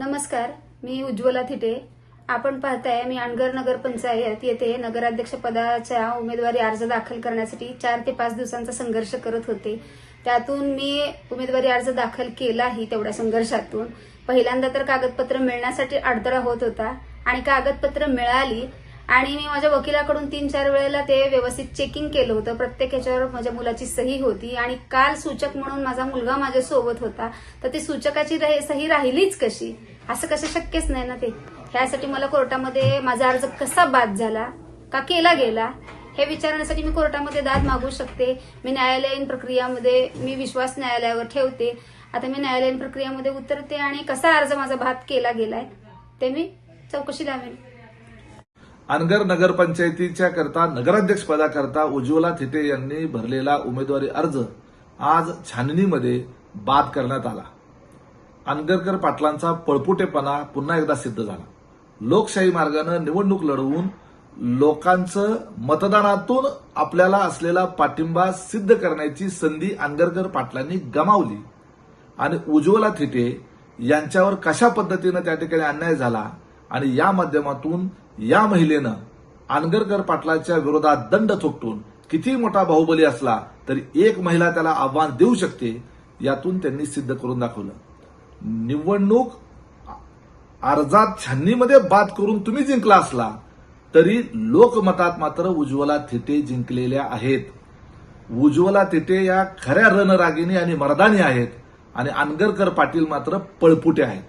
नमस्कार मी उज्ज्वला थिटे. आपण पाहताय मी अणगर नगर पंचायत येथे नगराध्यक्ष पदाच्या उमेदवारी अर्ज दाखल करण्यासाठी चार ते पाच दिवसांचा संघर्ष करत होते. त्यातून मी उमेदवारी अर्ज दाखल केलाही तेवढ्या संघर्षातून. पहिल्यांदा तर कागदपत्र मिळण्यासाठी अडथळा होत होता आणि कागदपत्र मिळाली आणि मी माझ्या वकिलाकडून तीन चार वेळेला ते व्यवस्थित चेकिंग केलं होतं. प्रत्येक ह्याच्यावर माझ्या मुलाची सही होती. आणि काल सूचक म्हणून माझा मुलगा माझ्या सोबत होता. तर ती सूचकाची सही राहिलीच कशी? असं कसं शक्यच नाही ना ते. ह्यासाठी मला कोर्टामध्ये माझा अर्ज कसा बाद झाला? का केला गेला? हे विचारण्यासाठी मी कोर्टामध्ये दाद मागू शकते. मी न्यायालयीन प्रक्रियामध्ये मी विश्वास न्यायालयावर ठेवते. आता मी न्यायालयीन प्रक्रियामध्ये उतरते आणि कसा अर्ज माझा बाद केला गेलाय ते मी चौकशी लावेन. अनगर नगरपंचायतीच्या करता नगराध्यक्ष पदाकरता उज्ज्वला थिटे यांनी भरलेला उमेदवारी अर्ज आज छाननीमध्ये बाद करण्यात आला. अनगरकर पाटलांचा पळपुटेपणा पुन्हा एकदा सिद्ध झाला. लोकशाही मार्गानं निवडणूक लढवून लोकांचं मतदानातून आपल्याला असलेला पाठिंबा सिद्ध करण्याची संधी अनगरकर पाटलांनी गमावली आणि उज्ज्वला थिटे यांच्यावर कशा पद्धतीनं त्या ठिकाणी अन्याय झाला आणि या माध्यमातून या महिलेनं आनगरकर पाटलाच्या विरोधात दंड चोपटून किती मोठा बाहुबली असला तरी एक महिला त्याला आव्हान देऊ शकते यातून त्यांनी सिद्ध करून दाखवलं. निवडणूक अर्जात छाननीमध्ये बाद करून तुम्ही जिंकला असला तरी लोकमतात मात्र उज्ज्वला थिटे जिंकलेल्या आहेत. उज्ज्वला थिटे या खऱ्या रणरागिणी आणि मर्दानी आहेत आणि अनगरकर पाटील मात्र पळपुटे आहेत.